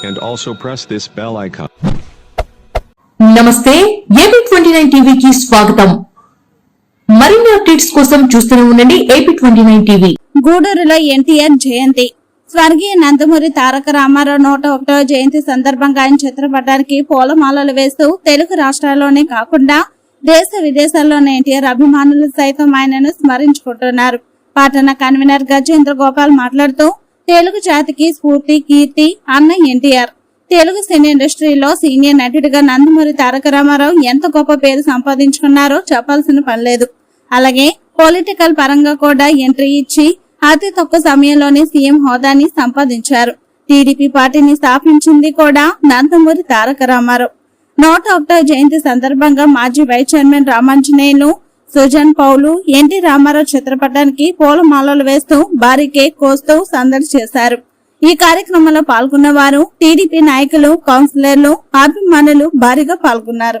and also press this bell icon. నమస్తే AP twenty nine టీవీకి స్వాగతం. మరిన్ని అప్డేట్స్ కోసం చూస్తూనే ఉండండి ఏపీ ట్వంటీ నైన్ టీవీ. గూడూరులో ఎన్టీఆర్ జయంతి. స్వర్గీయ నందమూరి తారక రామారావు నూట ఒకటో జయంతి సందర్భంగా ఆయన చిత్రపటానికి పూలమాలలు వేస్తూ తెలుగు రాష్ట్రాల్లోనే కాకుండా దేశ విదేశాల్లోని ఎన్టీఆర్ అభిమానులు సైతం ఆయనను స్మరించుకుంటున్నారు. పట్టణ కన్వీనర్ గజేంద్ర గోపాల్ మాట్లాడుతూ తెలుగు జాతికి స్ఫూర్తి కీర్తి అన్న ఎన్టీఆర్. తెలుగు సినీ ఇండస్ట్రీలో సీనియర్ నటుడిగా నందమూరి తారక రామారావు ఎంత గొప్ప పేరు సంపాదించుకున్నారో చెప్పాల్సిన పనిలేదు అలాగే పొలిటికల్ పరంగా కూడా ఎంట్రీ ఇచ్చి అతి తక్కువ సమయంలోనే సీఎం హోదాని సంపాదించారు. టీడీపీ పార్టీని స్థాపించింది కూడా నందమూరి తారక రామారావు. నూట ఒకటో జయంతి సందర్భంగా మాజీ vice chairman Ramanjaneyulu Sujan Paulu NT Rama Rao చిత్రపటానికి పూలమాలలు వేస్తూ భారీ కేక్ కోస్తూ సందడి చేశారు. ఈ కార్యక్రమంలో పాల్గొన్న వారు టీడీపీ నాయకులు కౌన్సిలర్లు అభిమానులు భారీగా పాల్గొన్నారు.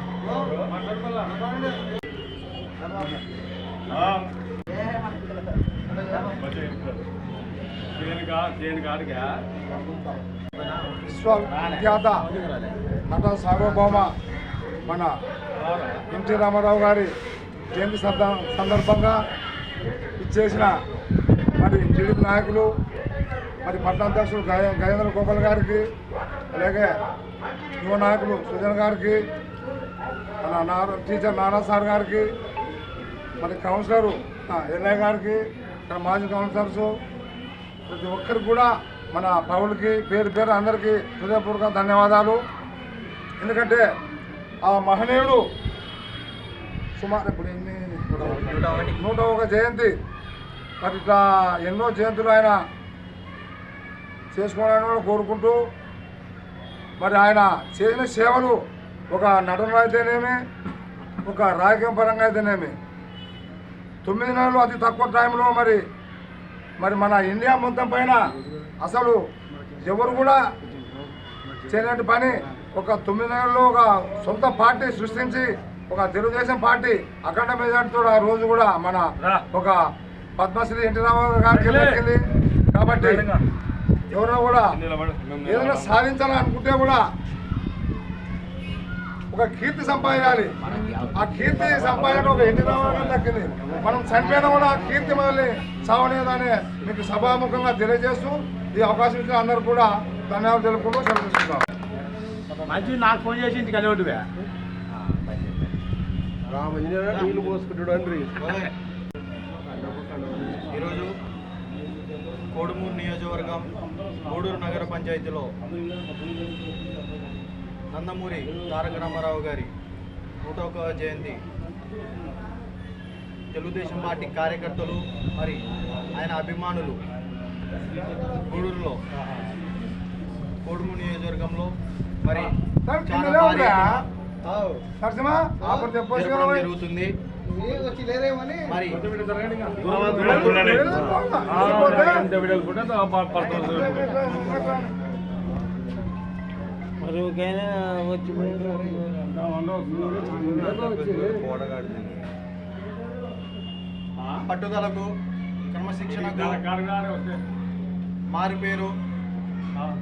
విశ్వవిఖ్యాత నట సార్వభౌమ మన ఎన్టీ రామారావు గారి జయంతి సంద- సందర్భంగా ఇచ్చేసిన మరి టీడీపీ నాయకులు మరి పట్టణాధ్యక్షులు గయ గజేంద్ర గోపాల్ గారికి అలాగే యువ నాయకులు సుజన్ గారికి మన నారా టీచర్ నారా సార్ గారికి మరి కౌన్సిలరు ఎల్ఐ గారికి ఇక్కడ మాజీ కౌన్సిలర్స్ ప్రతి ఒక్కరికి కూడా మన పౌరులకి పేరు పేరు అందరికీ హృదయపూర్వక ధన్యవాదాలు. ఎందుకంటే ఆ మహనీయుడు సుమారు ఇప్పుడు ఎన్ని? నూట ఒక జయంతి. మరి ఇట్లా ఎన్నో జయంతులు ఆయన చేసుకోవాలని కూడా కోరుకుంటూ మరి ఆయన చేసిన సేవలు ఒక నటనలో అయితేనేమి ఒక రాజకీయ పరంగా అయితేనేమి. తొమ్మిది నెలలు అతి తక్కువ టైంలో మరి మరి మన ఇండియా మొత్తం పైన అసలు ఎవరు కూడా చేయలేని పని ఒక తొమ్మిది నెలల్లో ఒక సొంత పార్టీ సృష్టించి ఒక తెలుగుదేశం పార్టీ అఖండ మెజార్టీతో ఆ రోజు కూడా మన ఒక పద్మశ్రీ ఎన్టీ రామారావు గారికి దక్కింది. కాబట్టి ఎవరో కూడా ఏదైనా సాధించాలని అనుకుంటే కూడా ఒక కీర్తి సంపాదించాలి. ఆ కీర్తి సంపాదన ఒక రామారావు గారికి దక్కింది మనం చనిపోయినా కూడా ఆ కీర్తి మనల్ని సావలేదని మీకు సభాముఖంగా తెలియజేస్తూ ఈ అవకాశం ఇచ్చిన అందరూ కూడా ధన్యవాదాలు తెలుపుకుంటూ సెలవు తీసుకుంటాం మంచి నాకు ఫోన్ చేసి ఇంటికి వెళ్ళి ఉంటువే నీళ్ళు పోసుకుంటాడు అండి ఈరోజు కోడుమూరు నియోజకవర్గం గూడూరు నగర పంచాయతీలో నందమూరి తారక రామారావు గారి నూట జయంతి తెలుగుదేశం పార్టీ కార్యకర్తలు మరి ఆయన అభిమానులు గూడూరులో కోడుమూరు నియోజకవర్గంలో మరి చాలా భారీ ఎంత వచ్చి పట్టుదలకు క్రమశిక్షణకు మారిపేరు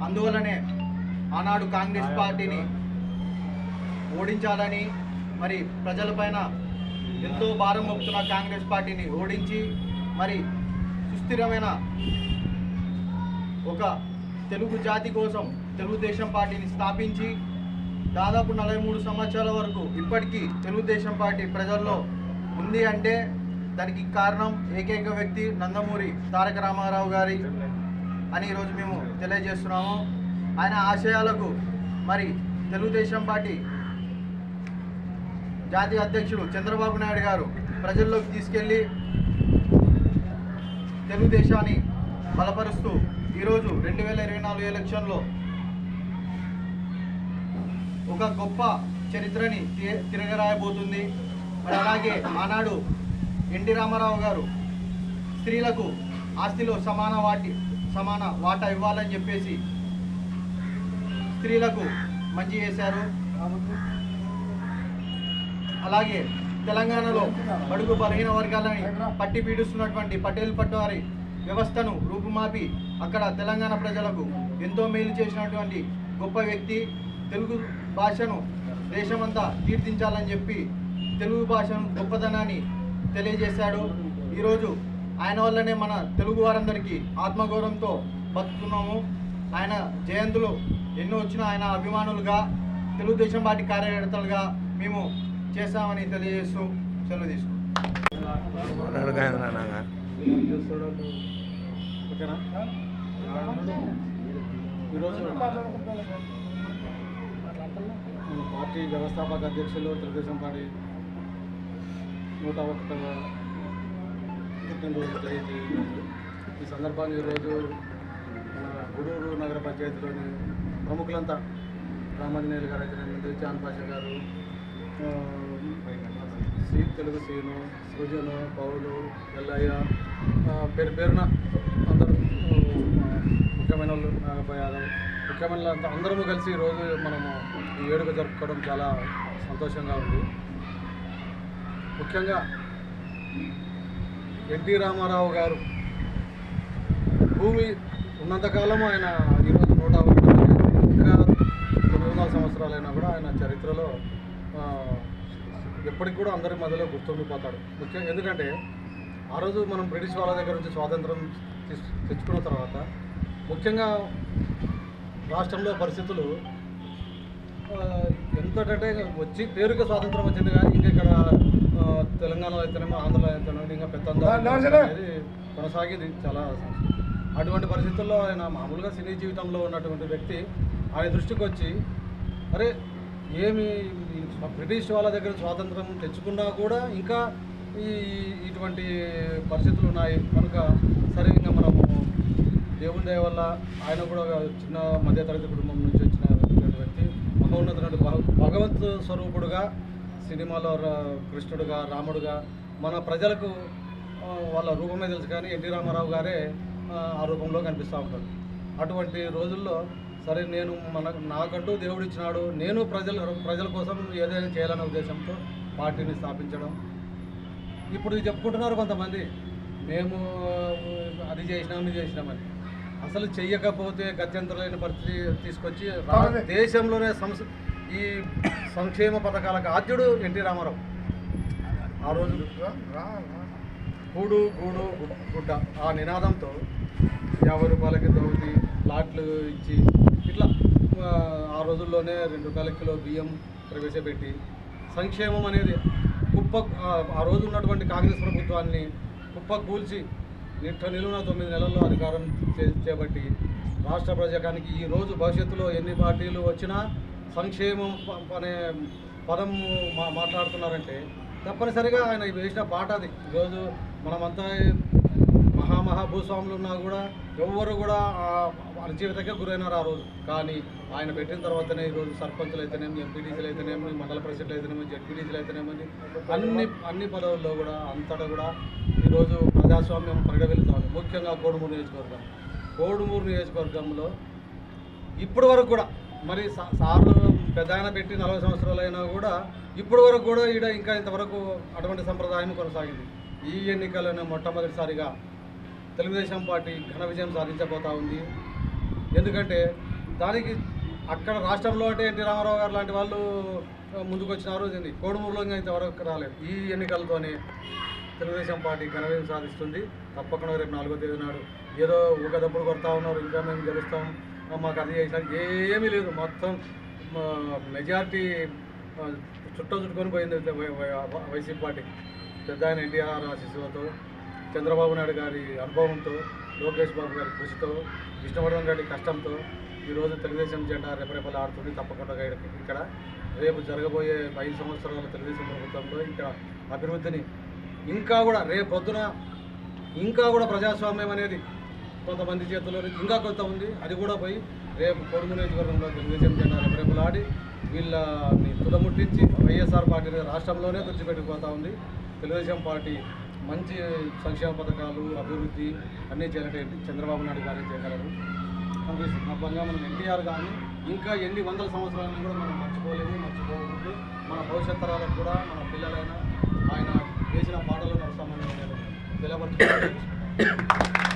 అందువల్లనే ఆనాడు కాంగ్రెస్ పార్టీని ఓడించాలని మరి ప్రజలపైన ఎంతో భారం మోపుతున్న కాంగ్రెస్ పార్టీని ఓడించి మరి సుస్థిరమైన ఒక తెలుగు జాతి కోసం తెలుగుదేశం పార్టీని స్థాపించి దాదాపు నలభై మూడు సంవత్సరాల వరకు ఇప్పటికీ తెలుగుదేశం పార్టీ ప్రజల్లో ఉంది అంటే దానికి కారణం ఏకైక వ్యక్తి నందమూరి తారక రామారావు గారి అని ఈరోజు మేము తెలియజేస్తున్నాము. ఆయన ఆశయాలకు మరి తెలుగుదేశం పార్టీ జాతీయ అధ్యక్షుడు చంద్రబాబు నాయుడు గారు ప్రజల్లోకి తీసుకెళ్ళి తెలుగుదేశాన్ని బలపరుస్తూ ఈరోజు రెండు వేల ఇరవై నాలుగు ఎలక్షన్లో ఒక గొప్ప చరిత్రని తి- తిరగరాయబోతుంది. మరి అలాగే ఆనాడు ఎన్టీ రామారావు గారు స్త్రీలకు ఆస్తిలో సమాన వాటి సమాన వాటా ఇవ్వాలని చెప్పేసి స్త్రీలకు మంచి చేశారు. అలాగే తెలంగాణలో బడుగు బలహీన వర్గాలని పట్టి పీడిస్తున్నటువంటి పటేల్ పట్టువారి వ్యవస్థను రూపుమాపి అక్కడ తెలంగాణ ప్రజలకు ఎంతో మేలు చేసినటువంటి గొప్ప వ్యక్తి. తెలుగు భాషను దేశమంతా కీర్తించాలని చెప్పి తెలుగు భాషను గొప్పదనాన్ని తెలియజేశాడు. ఈరోజు ఆయన వల్లనే మన తెలుగు వారందరికీ ఆత్మగౌరవంతో బతుకుతున్నాము. ఆయన జయంతులు ఎన్నో వచ్చిన ఆయన అభిమానులుగా తెలుగుదేశం పార్టీ కార్యకర్తలుగా మేము చేశామని తెలియజేస్తూ సెలవు తీసుకుంటాం ఓకేనా? ఈరోజు మన పార్టీ వ్యవస్థాపక అధ్యక్షులు తెలుగుదేశం పార్టీ నూట ఒకటవ పుట్టినరోజు జయంతి ఈ సందర్భంగా ఈరోజు మన గుడూరు నగర పంచాయతీలోని ప్రముఖులంతా రామాంజనేయులు గారు అయితే చాన్ పాషా గారు సీ శ్రీ తెలుగు సీను సృజను పౌలు ఎల్లయ్య పేరు పేరున అందరూ ముఖ్యమైన వాళ్ళు నాగప్ప యాదవ్ ముఖ్యమైన అందరము కలిసి ఈరోజు మనము ఈ వేడుక జరుపుకోవడం చాలా సంతోషంగా ఉంది. ముఖ్యంగా ఎన్టీ రామారావు గారు భూమి ఉన్నంతకాలం ఆయన ఈరోజు నూట ఇంకా తొమ్మిది వందల సంవత్సరాలైనా కూడా ఆయన చరిత్రలో ఎప్పటికి కూడా అందరి మధ్యలో గుర్తుండిపోతాడు. ముఖ్యంగా ఎందుకంటే ఆ రోజు మనం బ్రిటిష్ వాళ్ళ దగ్గర నుంచి స్వాతంత్రం తెచ్చుకున్న తర్వాత ముఖ్యంగా రాష్ట్రంలో పరిస్థితులు ఎంతటంటే వచ్చి పేరుకి స్వాతంత్రం వచ్చింది కానీ ఇంకా ఇక్కడ తెలంగాణలో అయితేనేమో ఆంధ్రలో అయితేనేమో ఇంకా పెద్ద కొనసాగింది చాలా అటువంటి పరిస్థితుల్లో ఆయన మామూలుగా సినీ జీవితంలో ఉన్నటువంటి వ్యక్తి ఆయన దృష్టికి వచ్చి అరే ఏమి బ్రిటిష్ వాళ్ళ దగ్గర స్వాతంత్రం తెచ్చుకున్నా కూడా ఇంకా ఈ ఇటువంటి పరిస్థితులు ఉన్నాయి. కనుక సరే ఇంకా దేవుని దయ వల్ల ఆయన కూడా ఒక చిన్న మధ్యతరగతి కుటుంబం నుంచి వచ్చిన వ్యక్తి మహోన్నతుడు భగవత్ స్వరూపుడుగా సినిమాలో రా- కృష్ణుడుగా రాముడుగా మన ప్రజలకు వాళ్ళ రూపమే తెలుసు కానీ ఎన్టీ రామారావు గారే ఆ, రూపంలో కనిపిస్తూ ఉంటాడు. అటువంటి రోజుల్లో సరే నేను మన నాకంటూ దేవుడు ఇచ్చినాడు నేను ప్రజల ప్రజల కోసం ఏదైనా చేయాలనే ఉద్దేశంతో పార్టీని స్థాపించడం. ఇప్పుడు చెప్పుకుంటున్నారు కొంతమంది. మేము అది చేసినాం ఇది చేసినామని అసలు చెయ్యకపోతే గత్యంతరమైన పరిస్థితి తీసుకొచ్చి. దేశంలోనే సంస్ ఈ సంక్షేమ పథకాలకు ఆద్యుడు ఎన్టీ రామారావు ఆ రోజు కూడు గూడు గు- గుడ్డ ఆ నినాదంతో యాభై రూపాయలకి దోటి ప్లాట్లు ఇచ్చి ఇట్లా ఆ, రోజుల్లోనే రెండు రూపాయల కిలో బియ్యం ప్రవేశపెట్టి సంక్షేమం అనేది కుప్ప ఆ రోజు ఉన్నటువంటి కాంగ్రెస్ ప్రభుత్వాన్ని కుప్ప కూల్చి నిట్ట నిలువున తొమ్మిది నెలల్లో అధికారం చేపట్టి రాష్ట్ర ప్రజాకానికి ఈ రోజు భవిష్యత్తులో ఎన్ని పార్టీలు వచ్చినా సంక్షేమం అనే పదం మా మాట్లాడుతున్నారంటే తప్పనిసరిగా ఆయన వేసిన పాట అది. ఈరోజు మనమంతా మహామహా భూస్వాములు ఉన్నా కూడా ఎవ్వరు కూడా ఆ గురైనారు ఆ రోజు. కానీ ఆయన పెట్టిన తర్వాతనే ఈరోజు సర్పంచులు అయితేనేమి ఎంపీడీసీలు అయితేనేమి మండల ప్రెసిడెంట్లు అయితేనేమి జడ్పీడీసీలు అయితేనేమి అన్ని అన్ని పదవుల్లో కూడా అంతటా కూడా ఈరోజు ప్రజాస్వామ్యం పరిగణిస్తామని ముఖ్యంగా కోడుమూరు నియోజకవర్గం. కోడుమూరు నియోజకవర్గంలో ఇప్పటి వరకు కూడా మరి సా- సార్లు పెద్ద పెట్టి నలభై సంవత్సరాలు అయినా కూడా ఇప్పటి వరకు కూడా ఈడ ఇంకా ఇంతవరకు అటువంటి సంప్రదాయం కొనసాగింది. ఈ ఎన్నికలను మొట్టమొదటిసారిగా తెలుగుదేశం పార్టీ ఘన విజయం సాధించబోతా ఉంది. ఎందుకంటే దానికి అక్కడ రాష్ట్రంలో అంటే ఎన్టీ రామారావు గారు లాంటి వాళ్ళు ఆ, ముందుకు వచ్చినారు కోడుమూరులో ఇంతవరకు రాలేదు. ఈ ఎన్నికలతోనే తెలుగుదేశం పార్టీ ఘన సాధిస్తుంది. తప్పకుండా రేపు నాలుగో తేదీ నాడు ఏదో ఊగదప్పుడు కొడతా ఉన్నారు ఇంకా మేము గెలుస్తాం మాకు అది చేసినా ఏమీ లేదు. మొత్తం మెజార్టీ చుట్టూ చుట్టుకొని పోయింది వైసీపీ పార్టీ. పెద్ద ఆయన ఎన్టీఆర్ ఆశీస్సులతో చంద్రబాబు నాయుడు గారి అనుభవంతో లోకేష్ బాబు గారి కృషితో విష్ణువర్ధన్ రెడ్డి కష్టంతో ఈరోజు తెలుగుదేశం జెండా రెపరెపలు ఆడుతుంది తప్పకుండా ఇక్కడ- ఇక్కడ రేపు జరగబోయే ఐదు సంవత్సరాల తెలుగుదేశం ప్రభుత్వంలో ఇక్కడ అభివృద్ధిని ఇంకా కూడా రేపు పొద్దున ఇంకా కూడా ప్రజాస్వామ్యం అనేది కొంతమంది చేతుల్లో ఇంకా కొంత ఉంది. అది కూడా పోయి రేపు కొడుకు నియోజకవర్గంలో తెలుగుదేశం జెండా రెపరెపలు ఆడి వీళ్ళని తులముట్టించి వైఎస్ఆర్ పార్టీని రాష్ట్రంలోనే తుడిచిపెట్టుకుపోతా ఉంది. తెలుగుదేశం పార్టీ మంచి సంక్షేమ పథకాలు అభివృద్ధి అన్నీ చేయాలంటే చంద్రబాబు నాయుడు గారే చేయగలరు కాంగ్రెస్ సందర్భంగా మనం ఎన్టీఆర్ కానీ ఇంకా ఎన్ని వందల సంవత్సరాలను కూడా మనం మర్చిపోలేము మర్చిపోకూడదు. మన భవిష్యత్ తరాలకు కూడా మన పిల్లలైనా ఆయన వేసిన పాటలు నడుస్తామని నేను తెలియపరుచుకుంటున్నాను